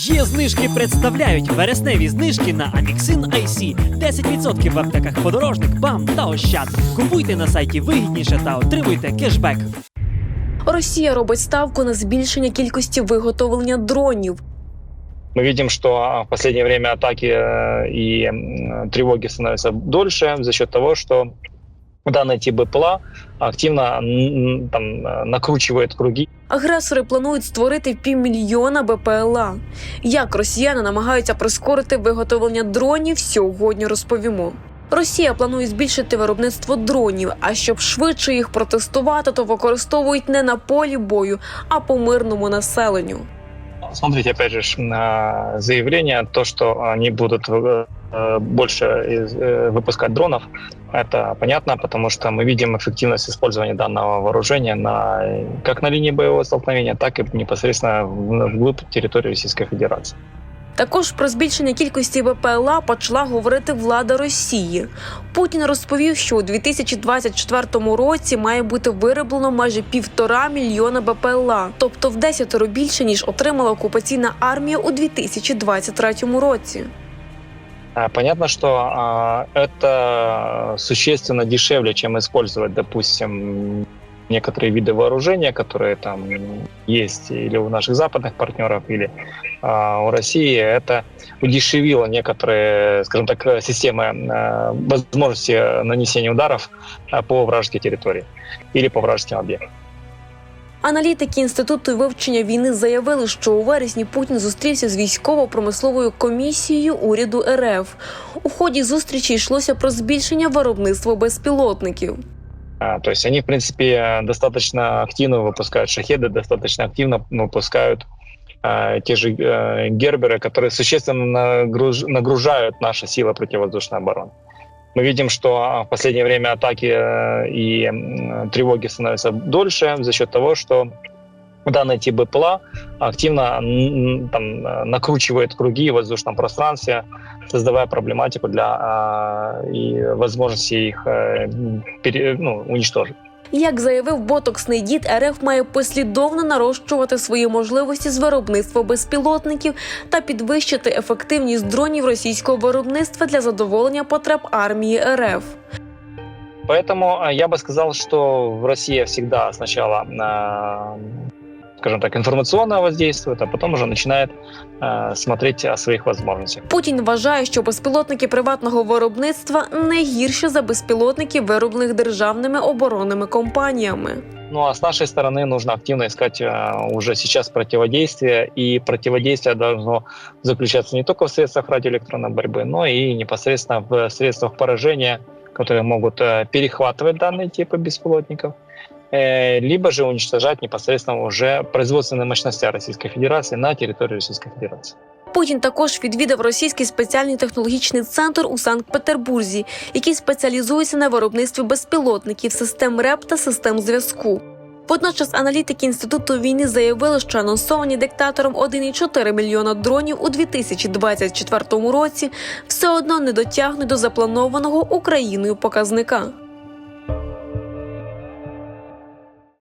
Є знижки представляють вересневі знижки на Amixin IC. 10% в аптеках подорожник, БАМ та Ощад. Купуйте на сайті вигідніше та отримуйте кешбек. Росія робить ставку на збільшення кількості виготовлення дронів. Мы видим, что в последнее время атаки э, и тревоги становятся дольше за счет того, что данный тип БПЛА активно м, там, э, накручивает круги Агресори планують створити півмільйона БПЛА. Як росіяни намагаються прискорити виготовлення дронів, сьогодні розповімо. Росія планує збільшити виробництво дронів, а щоб швидше їх протестувати, то використовують не на полі бою, а по мирному населенню. Смотрите, опять же, ж, на заявление, то, что они будут э, э, больше из- э, выпускать дронов, это понятно, потому что мы видим эффективность использования данного вооружения на, как на линии боевого столкновения, так и непосредственно в- вглубь территории Российской Федерации. Також про збільшення кількості БПЛА почала говорити влада Росії. Путін розповів, що у 2024 році має бути вироблено майже півтора мільйона БПЛА, тобто в десятеро більше ніж отримала окупаційна армія у 2023 році. А, Понятно, что а, это существенно дешевле, чем использовать, допустим, некоторые виды вооружения, которые там есть или у наших западных партнеров, или а, у России. Это удешевило некоторые, скажем так, системы возможности нанесения ударов по вражеской территории или по вражеским объектам. Аналітики інституту вивчення війни заявили, що у вересні Путін зустрівся з військово-промисловою комісією уряду РФ. У ході зустрічі йшлося про збільшення виробництва безпілотників. А, То есть они, в принципе, достаточно активно выпускают шахеды, достаточно активно выпускают а, те же э, герберы, которые существенно нагруж- нагружают наши силы противовоздушной обороны. Мы видим, что а, в последнее время атаки э, и тревоги становятся дольше за счет того, что данный тип БПЛА активно там, э, накручивает круги в воздушном пространстве, создавая проблематику для а, и возможности их э, ну, уничтожить. Як заявив ботоксний дід, РФ має послідовно нарощувати свої можливості з виробництва безпілотників та підвищити ефективність дронів російського виробництва для задоволення потреб армії РФ. Поэтому я бы сказал, что в России всегда сначала, скажем так, информационно воздействует, а потом уже начинает а, смотреть о своих возможностях. Путін вважає, що безпілотники приватного виробництва не гірші за безпілотники, вироблених державними оборонними компаніями. Ну а с нашей стороны нужно активно искать а, уже сейчас противодействие, и противодействие должно заключаться не только в средствах радиоэлектронной борьбы, но и непосредственно в средствах поражения, которые могут э, перехватывать данные типы беспилотников, э, либо же уничтожать непосредственно уже производственные мощности Российской Федерации на территории Российской Федерации. Путін також відвідав російський спеціальний технологічний центр у Санкт-Петербурзі, який спеціалізується на виробництві безпілотників, систем РЕП та систем зв'язку. Водночас аналітики інституту війни заявили, що анонсовані диктатором 1,4 мільйона дронів у 2024 році все одно не дотягнуть до запланованого Україною показника.